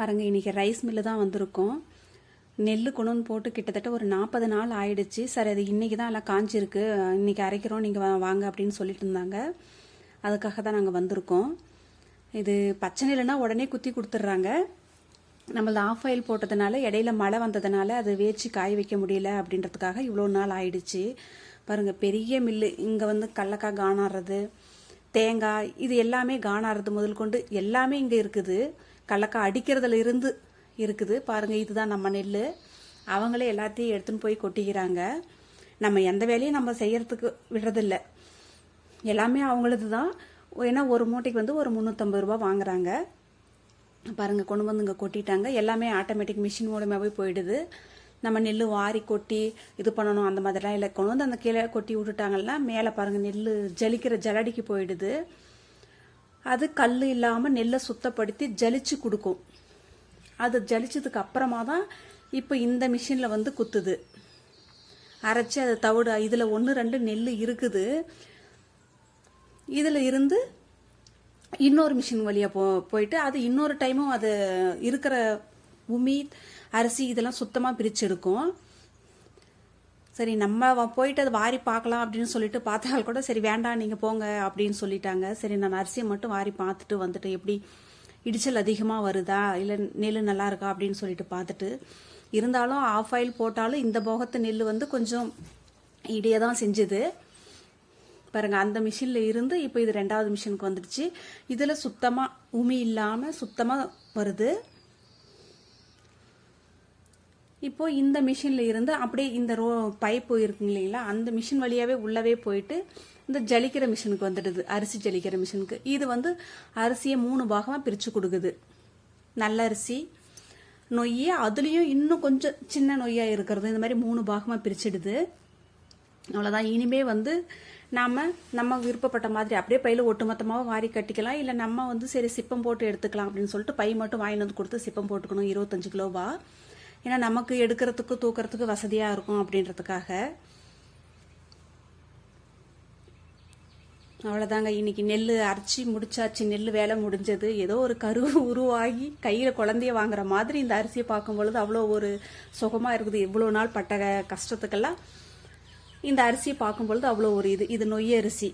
பாருங்கள் இன்றைக்கி rice mill தான் வந்திருக்கோம். நெல் கொண்டு போட்டு கிட்டத்தட்ட ஒரு நாற்பது நாள் ஆயிடுச்சு. சரி அது இன்றைக்கி தான் எல்லாம் காஞ்சிருக்கு. இன்றைக்கி அரைக்கிறோம் நீங்கள் வாங்க அப்படின்னு சொல்லிட்டு இருந்தாங்க. அதுக்காக தான் நாங்கள் வந்திருக்கோம். இது பச்சை நெல்லுனா உடனே குத்தி கொடுத்துட்றாங்க. நம்மளது ஆஃப் ஆயில் போட்டதுனால இடையில மழை வந்ததுனால அது வேச்சு காய வைக்க முடியல அப்படின்றதுக்காக இவ்வளோ நாள் ஆயிடுச்சு. பாருங்கள் பெரிய மில்லு இங்கே வந்து கடலக்காய் காணாடுறது தேங்காய் இது எல்லாமே காணாடுறது முதல் கொண்டு எல்லாமே இங்கே இருக்குது. கடலக்காய் அடிக்கிறதுல இருந்து இருக்குது. பாருங்கள் இதுதான் நம்ம நெல் அவங்களே எல்லாத்தையும் எடுத்துன்னு போய் கொட்டிக்கிறாங்க. நம்ம எந்த வேலையும் நம்ம செய்யறதுக்கு விடுறதில்ல. எல்லாமே அவங்களது தான் ஏன்னா ஒரு மூட்டைக்கு வந்து ஒரு முந்நூற்றம்பது ரூபா வாங்குறாங்க. பாருங்கள் கொண்டு வந்து இங்கே கொட்டிட்டாங்க. எல்லாமே ஆட்டோமேட்டிக் மிஷின் மூலமாகவே போயிடுது. நம்ம நெல் வாரி கொட்டி இது பண்ணணும் அந்த மாதிரிலாம் இல்லை. கொண்டு வந்து அந்த கீழே கொட்டி விட்டுட்டாங்கன்னா மேலே பாருங்கள் நெல் ஜலிக்கிற ஜலடிக்கு போயிடுது. அது கல் இல்லாமல் நெல்லை சுத்தப்படுத்தி ஜலிச்சு கொடுக்கும். அது ஜலிச்சதுக்கு அப்புறமா தான் இப்போ இந்த மிஷினில் வந்து குத்துது. அரைச்சி அதை தவிடு இதில் ஒன்று ரெண்டு நெல் இருக்குது. இதில் இருந்து இன்னொரு மிஷின் வழியாக போ போயிட்டு அது இன்னொரு டைமும் அது இருக்கிற உமி அரிசி இதெல்லாம் சுத்தமாக பிரித்து எடுக்கும். சரி நம்ம போயிட்டு அதை வாரி பார்க்கலாம் அப்படின்னு சொல்லிட்டு பார்த்தால் கூட சரி வேண்டாம் நீங்கள் போங்க அப்படின்னு சொல்லிட்டாங்க. சரி நான் அரிசியை மட்டும் வாரி பார்த்துட்டு வந்துட்டு எப்படி இடிச்சல் அதிகமாக வருதா? இல்லை நெல் நல்லா இருக்கா அப்படின்னு சொல்லிட்டு பார்த்துட்டு இருந்தாலும் ஆஃப் ஆயில் போட்டாலும் இந்த போகத்து நெல் வந்து கொஞ்சம் இடியே தான் செஞ்சுது. பாருங்க அந்த மிஷினில் இருந்து இப்போ இது ரெண்டாவது மிஷினுக்கு வந்துடுச்சு. இதில் சுத்தமாக உமி இல்லாமல் சுத்தமாக வருது. இப்போது இந்த மிஷினில் இருந்து அப்படியே இந்த ரோ பைப்பு இருக்குங்க இல்லைங்களா? அந்த மிஷின் வழியாகவே உள்ளவே போயிட்டு இந்த ஜலிக்கிற மிஷினுக்கு வந்துடுது. அரிசி ஜலிக்கிற மிஷினுக்கு. இது வந்து அரிசியை மூணு பாகமாக பிரித்து கொடுக்குது. நல்ல அரிசி நொய்யே அதுலேயும் இன்னும் கொஞ்சம் சின்ன நொய்யாக இருக்கிறது. இந்த மாதிரி மூணு பாகமாக பிரிச்சிடுது. அவ்வளோதான் இனிமே வந்து நாம் நம்ம விருப்பப்பட்ட மாதிரி அப்படியே பையில் ஒட்டுமொத்தமாக வாரி கட்டிக்கலாம். இல்லை நம்ம வந்து சரி சிப்பம் போட்டு எடுத்துக்கலாம் அப்படின்னு சொல்லிட்டு பை மட்டும் வாங்கிட்டு வந்து கொடுத்து சிப்பம் போட்டுக்கணும். இருபத்தஞ்சு கிலோவா? ஏன்னா நமக்கு எடுக்கிறதுக்கு தூக்கிறதுக்கு வசதியாக இருக்கும் அப்படின்றதுக்காக. அவ்வளோதாங்க இன்னைக்கு நெல் அரைச்சி முடிச்சாச்சு. நெல் வேலை முடிஞ்சது. ஏதோ ஒரு கரு உருவாகி கையில் குழந்தைய வாங்குற மாதிரி இந்த அரிசியை பார்க்கும் பொழுது அவ்வளோ ஒரு சுகமாக இருக்குது. இவ்வளோ நாள் பட்ட கஷ்டத்துக்கெல்லாம் இந்த அரிசியை பார்க்கும் பொழுது அவ்வளோ ஒரு இது. இது நொய்ய அரிசி.